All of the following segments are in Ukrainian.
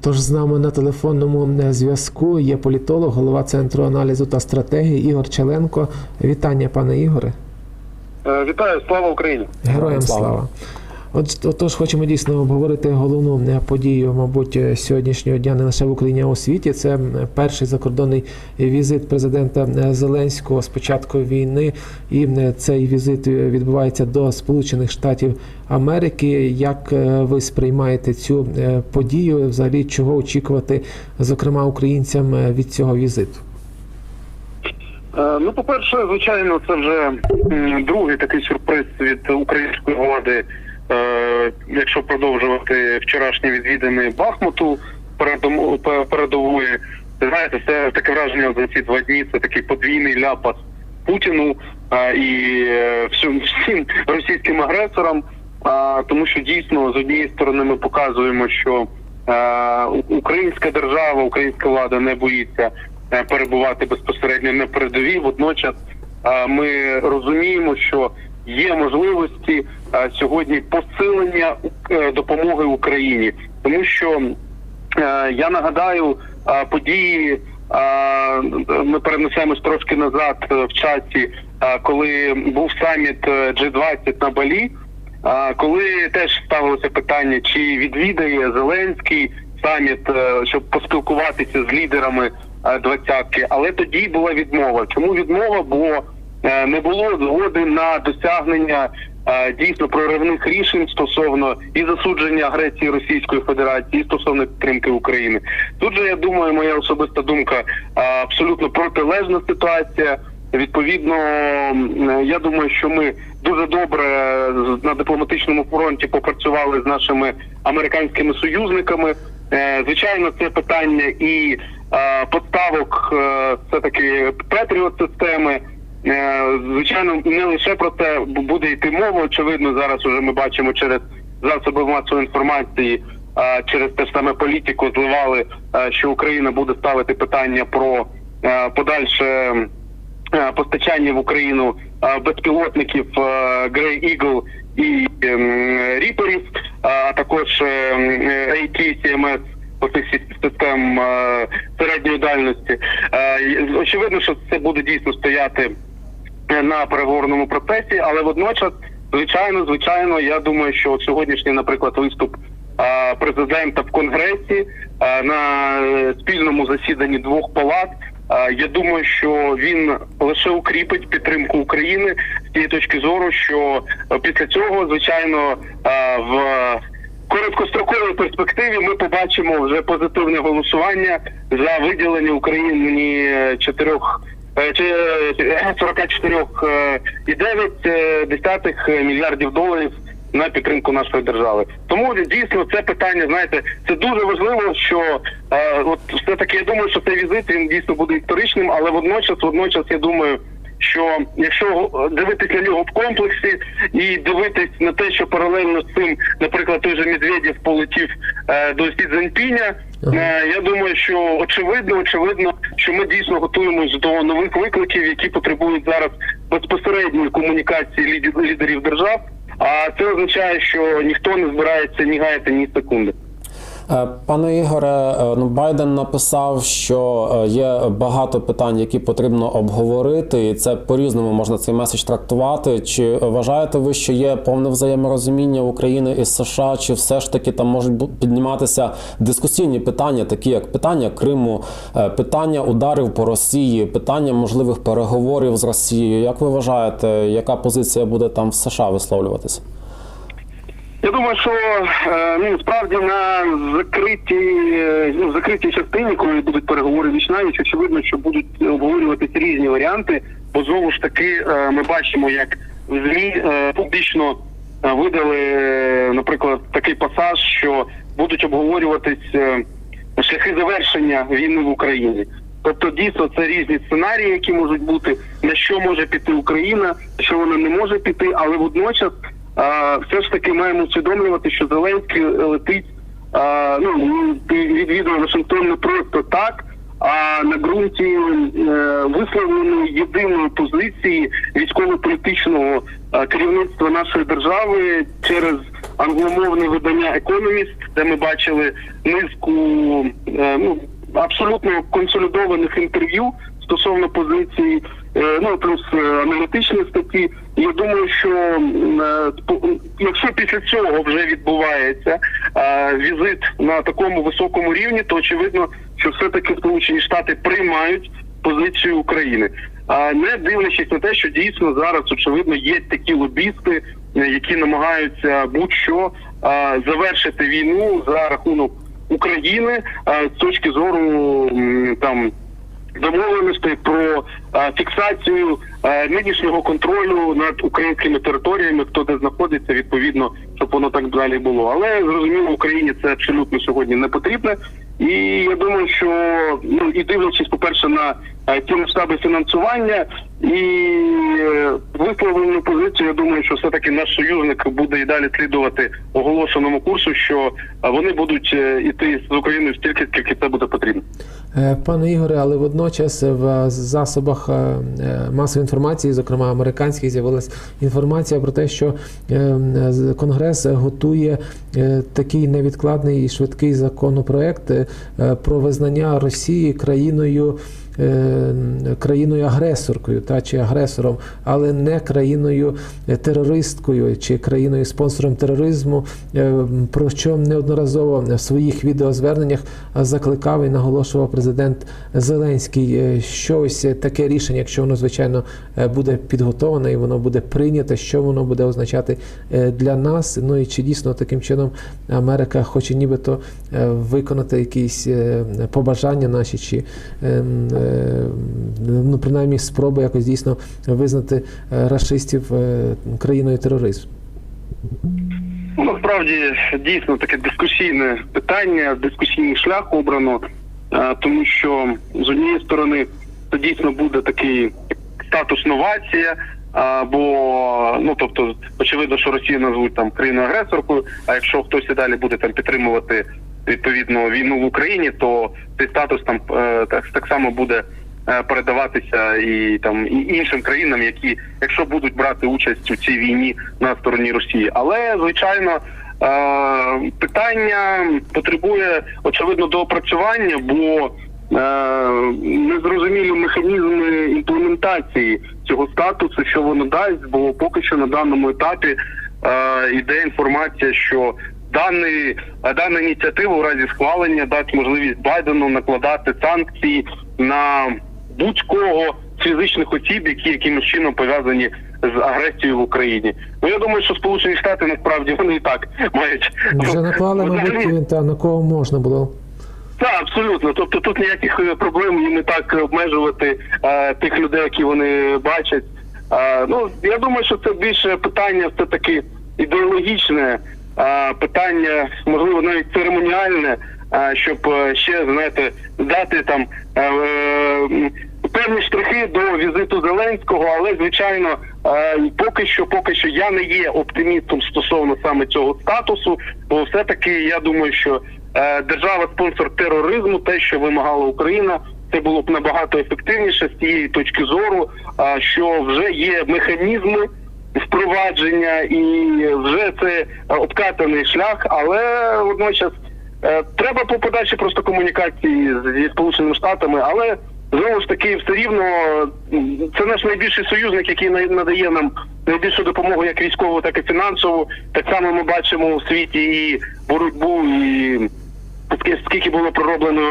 Тож з нами на телефонному е, зв'язку є політолог, голова центру аналізу та стратегії Ігор Челенко. Вітання, пане Ігоре. Е, Вітаю, слава Україні! Героям слава. слава. От отож, хочемо дійсно обговорити головну е, подію, мабуть, е, сьогоднішнього дня не лише в Україні, а у світі. Це перший закордонний візит президента е, Зеленського з початку війни. І цей візит відбувається до Сполучених Штатів Америки. Як ви сприймаєте цю подію? Взагалі, чого очікувати, зокрема українцям від цього візиту? Ну, по-перше, звичайно, це вже другий такий сюрприз від української влади, якщо продовжувати вчорашні відвідини Бахмуту передової. Знаєте, це таке враження за ці два дні. Це такий подвійний ляпас Путіну е, і е, всім, всім російським агресорам. А, тому що дійсно з однієї сторони ми показуємо, що е, українська держава, українська влада не боїться е, перебувати безпосередньо на передовій. Водночас е, ми розуміємо, що є можливості е, сьогодні посилення е, допомоги Україні, тому що Е, Я нагадаю е, події. Ми перенесемось трошки назад е, в часі, коли був саміт е, G20 на Балі. е, Коли теж ставилося питання, чи відвідає Зеленський саміт, щоб поспілкуватися з лідерами двадцятки, але тоді була відмова. Чому відмова? Бо не було згоди на досягнення е, дійсно проривних рішень стосовно і засудження агресії Російської Федерації, і стосовно підтримки України. Тут же я думаю, моя особиста думка е, абсолютно протилежна ситуація. Відповідно, я думаю, що ми дуже добре на дипломатичному фронті попрацювали з нашими американськими союзниками. Е, Звичайно, це питання і е, поставок е, все таки Петріот системи. Е, Звичайно, не лише про це буде йти мова. Очевидно, зараз уже ми бачимо через засоби масової інформації, через те ж саме політику зливали, е, що Україна буде ставити питання про е, подальше постачання в Україну безпілотників Grey Eagle і ем, ріперів, а також м, AT, CMS, сі- систем середньої дальності. Очевидно, що це буде дійсно стояти Е, на переговорному процесі, але водночас, звичайно, звичайно, я думаю, що сьогоднішній, наприклад, виступ президента в конгресі на е, спільному засіданні двох палат. Я думаю, що він лише укріпить підтримку України з тієї точки зору, що після цього, звичайно, в короткостроковій перспективі ми побачимо вже позитивне голосування за виділення Україні чотирьох. 44,9 мільярдів доларів на підтримку нашої держави. Тому дійсно це питання, знаєте, це дуже важливо, що е, от все таки я думаю, що цей візит він дійсно буде історичним, але водночас, водночас, я думаю. Що якщо дивитись на нього в комплексі і дивитись на те, що паралельно з цим, наприклад, той же Медведєв полетів е, до Сі е, я думаю, що очевидно, очевидно, що ми дійсно готуємось до нових викликів, які потребують зараз безпосередньої комунікації лідерів держав. А це означає, що ніхто не збирається ні гаяти ні секунди. Е, Пане Ігоре, е, ну Байден написав, що е, є багато питань, які потрібно обговорити, і це по-різному можна цей меседж трактувати. Чи вважаєте ви, що є повне взаєморозуміння України і США, чи все ж таки там можуть підніматися дискусійні питання, такі як питання Криму, питання ударів по Росії, питання можливих переговорів з Росією? Як ви вважаєте, яка позиція буде там в США висловлюватися? Я думаю, що е, ну справді на закритій е, ну, закритій частині, коли будуть переговори віч на очевидно, що будуть обговорюватися різні варіанти. Бо знову ж таки е, ми бачимо, як змі публічно видали, наприклад, такий пасаж, що будуть обговорюватись шляхи завершення війни в Україні. Тобто, дійсно, це різні сценарії, які можуть бути, на що може піти Україна, на що вона не може піти, але водночас все ж таки маємо усвідомлювати, що Зеленський летить а, ну відвідує Вашингтон не просто так, а на ґрунті е, висловленої єдиної позиції військово-політичного е, керівництва нашої держави через англомовне видання Economist, де ми бачили низку е, ну абсолютно консолідованих інтерв'ю стосовно позиції, е, ну плюс е, аналітичні статті. Я думаю, що е, якщо після цього вже відбувається візит на такому високому рівні, то очевидно, що все-таки Сполучені Штати приймають позицію України. А не дивлячись на те, що дійсно зараз очевидно є такі лобісти, які намагаються будь-що завершити війну за рахунок України з точки зору там домовленостей про е, фіксацію е, нинішнього контролю над українськими територіями, хто де знаходиться, відповідно, щоб воно так далі було. Але зрозуміло, Україні це абсолютно сьогодні не потрібно. І я думаю, що ну і дивлячись, по перше, на е, ті масштаби фінансування і висловлену позицію, я думаю, що все таки наш союзник буде і далі слідувати оголошеному курсу, що вони будуть іти з Україною стільки, скільки це буде потрібно. Е, Пане Ігоре, але водночас в засобах е, е, масової інформації, зокрема американських, з'явилася інформація про те, що е, Конгрес готує е, такий невідкладний і швидкий законопроект е, про визнання Росії країною. Е, Країною агресоркою та чи агресором, але не країною е, терористкою чи країною спонсором тероризму, е, про що неодноразово в своїх відеозверненнях закликав і наголошував президент Зеленський. Що ось таке рішення, якщо воно звичайно буде підготовлене і воно буде прийнято, що воно буде означати для нас. Ну і чи дійсно таким чином Америка хоче нібито виконати якісь побажання наші, чи ем, ну принаймні спроби якось дійсно визнати е, рашистів е, країною тероризму. Ну, насправді дійсно таке дискусійне питання, дискусійний шлях обрано, е, тому що з однієї сторони це дійсно буде такий статус новація. Або ну тобто, очевидно, що Росію назвуть там країною агресоркою. А якщо хтось і далі буде там підтримувати відповідно війну в Україні, то цей статус там е, так, так само буде е, передаватися і там і іншим країнам, які, якщо будуть брати участь у цій війні на стороні Росії. Але звичайно. е, Питання потребує очевидно доопрацювання, бо е, незрозумілі механізми імплементації цього статусу, що воно дасть, бо поки що на даному етапі е, йде інформація, що даний, е, дана ініціатива у разі схвалення дасть можливість Байдену накладати санкції на будь-кого з фізичних осіб, які якимось чином пов'язані з агресією в Україні. Ну я думаю, що Сполучені Штати насправді вони і так мають Вже наклали, Взагалі- мабуть, та на кого можна було. так, абсолютно. Тобто тут ніяких е, проблем їм не так обмежувати е, тих людей, які вони бачать. Е, ну я думаю, що це більше питання все таки ідеологічне, питання, можливо, навіть церемоніальне, щоб е, ще знаєте дати там е, е, певні штрихи до візиту Зеленського, але звичайно, поки що, поки що я не є оптимістом стосовно саме цього статусу, бо все таки я думаю, що держава спонсор тероризму, те, що вимагала Україна, це було б набагато ефективніше з цієї точки зору, що вже є механізми впровадження, і вже це обкатаний шлях, але водночас е, треба по подальшій просто комунікації зі сполученими штатами, але. Знову ж таки, все рівно це наш найбільший союзник, який на- надає нам найбільшу допомогу як військову, так і фінансову. Так само ми бачимо у світі і боротьбу, і скільки було пророблено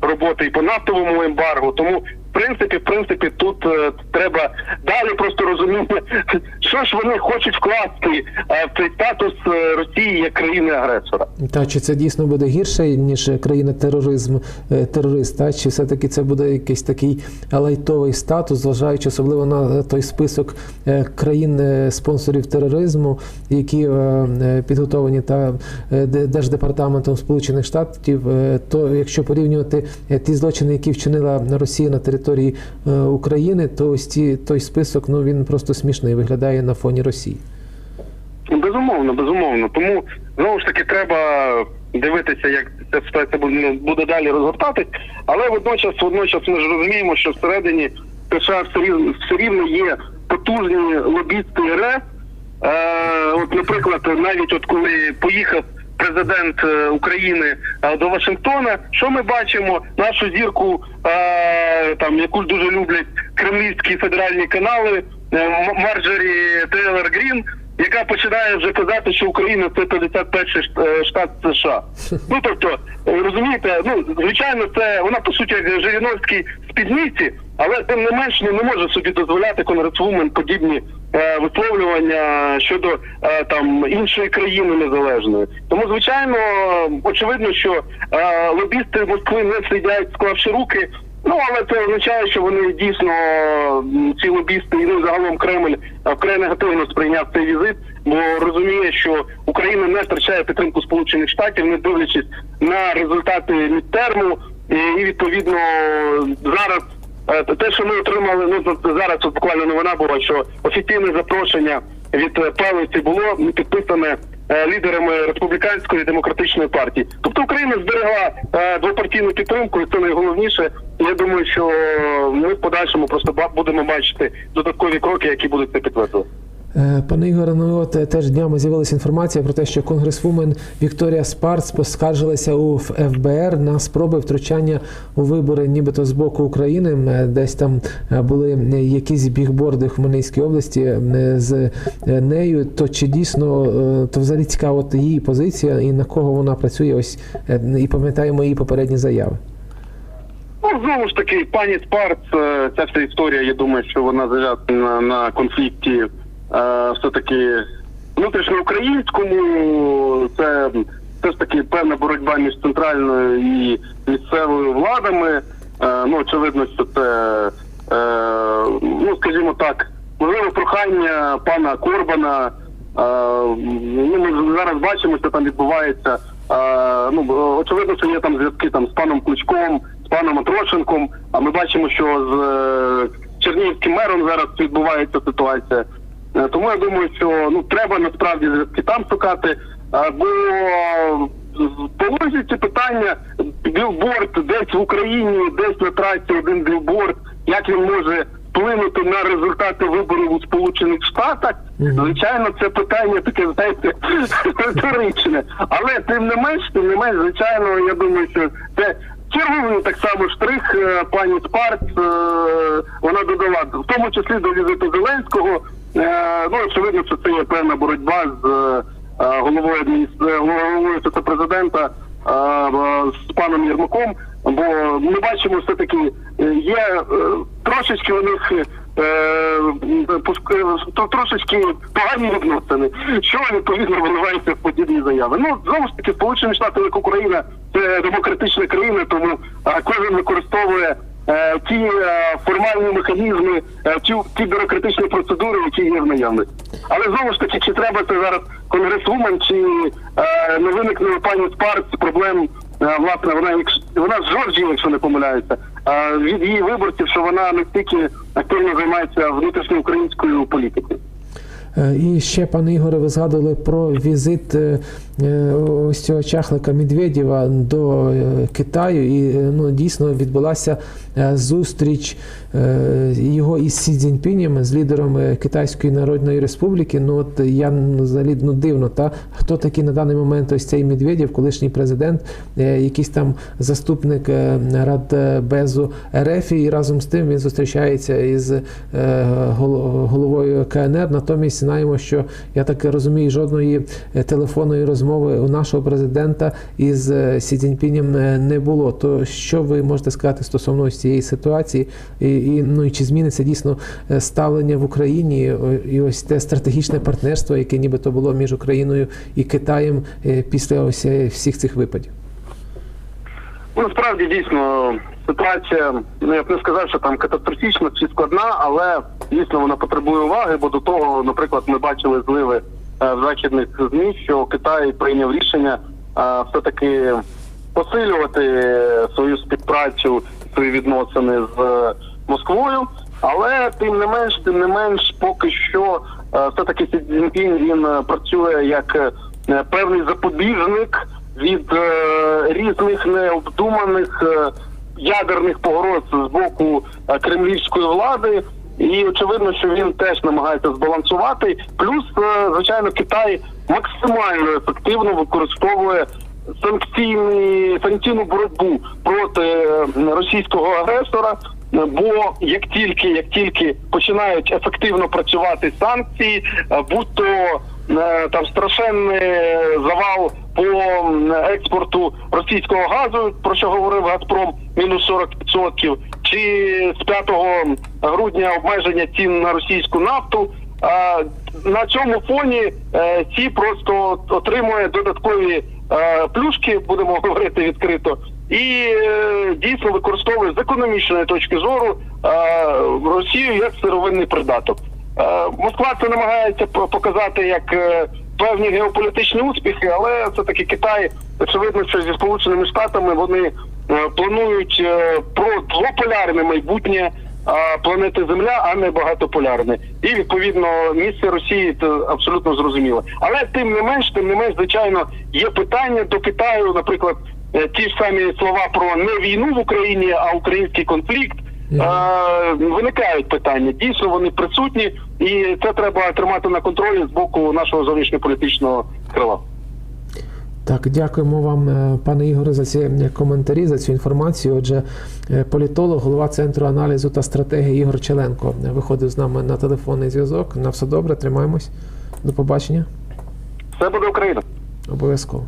роботи і по нафтовому ембаргу. Тому, принципі, в принципі, тут е, треба далі просто розуміти, що ж вони хочуть вкласти е, в цей статус е, Росії як країни агресора. Та чи це дійсно буде гірше, ніж країна тероризм е, терорист, та чи все-таки це буде якийсь такий лайтовий статус, зважаючи особливо на той список е, країн спонсорів тероризму, які підготовлені та Де- Держдепартаментом Сполучених Штатів, то якщо порівнювати ті злочини, які вчинила Росія на території е, України, то ось ті той список ну він просто смішний виглядає на фоні Росії. Безумовно, безумовно. Тому знову ж таки треба дивитися, як ця ситуація буде, ну, буде далі розгортатись. Але водночас, водночас ми ж розуміємо, що всередині США все рівно, все рівно є потужні лобісти РФ, Е, от, наприклад, навіть от коли поїхав президент е, України е, до Вашингтона, що ми бачимо? Нашу зірку, е, там яку дуже люблять кремлівські федеральні канали, Марджорі Тейлор Грін. Яка починає вже казати, що Україна це 51 шт- штат США. Ну тобто, розумієте, ну звичайно, це вона по суті як Жириновський спідниці, але тим не менш не може собі дозволяти конгресвумен подібні висловлювання щодо е, там іншої країни незалежної. Тому звичайно, очевидно, що е, лобісти Москви не сидять, склавши руки. Ну але це означає, що вони дійсно ці лобісти і ну, загалом Кремль е, вкрай негативно сприйняв цей візит, бо розуміє, що Україна не втрачає підтримку Сполучених Штатів, не дивлячись на результати мідтерму, і відповідно зараз. Е, Те, що ми отримали, ну за- зараз тут буквально новина була, що офіційне запрошення від палиці було підписане е, лідерами республіканської демократичної партії. Тобто Україна зберегла е, двопартійну підтримку, і це найголовніше. Я думаю, що ми в подальшому просто будемо бачити додаткові кроки, які будуть це підтверджувати. Е, Пане Ігоре, ну от е, теж днями з'явилася інформація про те, що конгресвумен Вікторія Спарц поскаржилася у ФБР на спроби втручання у вибори, нібито з боку України. Е, Десь там були якісь бігборди в Хмельницькій області з нею. То чи дійсно то взагалі цікава от її позиція і на кого вона працює? Ось і пам'ятаємо її попередні заяви. Ну, знову ж таки, пані Спарц, ця вся історія, я думаю, що вона зав'язана на конфлікті е, все-таки внутрішньоукраїнському. Це все ж таки певна боротьба між центральною і місцевою владами. Е, ну, очевидно, що це, е, ну, скажімо так, можливо, прохання пана Корбана. Ну, ми зараз бачимо, що там відбувається. Ну, очевидно, що є там зв'язки там з паном Кличком, з паном Атрошенком. А ми бачимо, що з Чернігівським мером зараз відбувається ситуація. Е, Тому я думаю, що ну треба насправді зв'язки там шукати. е, Бо по логіці питання білборд десь в Україні, десь на трасі один білборд, як він може вплинути на результати виборів у Сполучених Штатах. Звичайно, це питання таке, знаєте, риторичне. Але тим не менш, тим не менш, звичайно, я думаю, що це черговий так само штрих е, пані Спарц. е, Вона додала, в тому числі до візиту Зеленського. Е, Ну, очевидно, що це є певна боротьба з е, головою адміністрації, головою президента з паном Єрмаком. Бо ми бачимо, все таки є е, трошечки у них. е, е, трошечки погані відносини, що відповідно виливається в подібні заяви. Ну знову ж таки, Сполучені Штати, як Україна, це демократична країна, тому е, кожен використовує е, ті е, формальні механізми, е, ті, ті бюрократичні процедури, які є в наявності. Але знову ж таки, чи треба це зараз конгресвумен, чи е, не виникне пані Спарц проблем Е, власне, вона вона з Жоржії, якщо не помиляюся, е, від її виборців, що вона настільки активно займається внутрішньоукраїнською політикою. Е, І ще, пане Ігоре, ви згадували про візит е, е, ось цього чахлика Медведєва до е, Китаю. І е, ну, дійсно відбулася е, зустріч е, його із Сі Цзіньпінем, з лідером е, Китайської Народної Республіки. Ну от я взагалі ну, дивно, та хто такий на даний момент ось цей Медведєв, колишній президент, е, якийсь там заступник е, Радбезу РФ, і разом з тим він зустрічається із е, головою КНР. Натомість знаємо, що я так розумію, жодної е, телефонної розмови у нашого президента із е, Сі Цзіньпінем е, не було. То що ви можете сказати стосовно ось цієї ситуації, і, і ну і чи зміниться дійсно е, ставлення в Україні і ось те стратегічне партнерство, яке нібито було між Україною і Китаєм е, після ось е, всіх цих випадів? Ну, насправді дійсно ситуація, ну я б не сказав, що там катастрофічна чи складна, але дійсно вона потребує уваги, бо до того, наприклад, ми бачили зливи е, в західних ЗМІ, що Китай прийняв рішення е, все-таки посилювати свою співпрацю, свої відносини з е, Москвою. Але тим не менш, тим не менш, поки що е, все-таки Сі Цзіньпінь, він е, працює як е, певний запобіжник від е, різних необдуманих е, ядерних погроз з боку е, кремлівської влади. І очевидно, що він теж намагається збалансувати. Плюс, е, звичайно, Китай максимально ефективно використовує санкційні санкційну боротьбу проти російського агресора. Бо як тільки як тільки починають ефективно працювати санкції, е, будь-то е, там страшенний завал по експорту російського газу, про що говорив Газпром, мінус 40%, чи з 5 грудня обмеження цін на російську нафту. На цьому фоні е, ці просто отримує додаткові е, плюшки, будемо говорити відкрито, і е, дійсно використовує з економічної точки зору Росію як сировинний придаток. Москва це намагається показати як певні геополітичні успіхи, але все таки Китай очевидно, що зі сполученими штатами вони планують про двополярне майбутнє планети Земля, а не багатополярне. І відповідно місце Росії це абсолютно зрозуміло. Але тим не менш, тим не менш, звичайно, є питання до Китаю, наприклад, е, ті ж самі слова про не війну в Україні, а український конфлікт. Виникають питання. Дійсно, вони присутні, і це треба тримати на контролі з боку нашого зовнішньополітичного крила. Так, дякуємо вам, е, пане Ігоре, за ці е, коментарі, за цю інформацію. Отже, е, політолог, голова центру аналізу та стратегії Ігор Челенко виходив з нами на телефонний зв'язок. На все добре, тримаємось. До побачення. Все буде Україна. Обов'язково.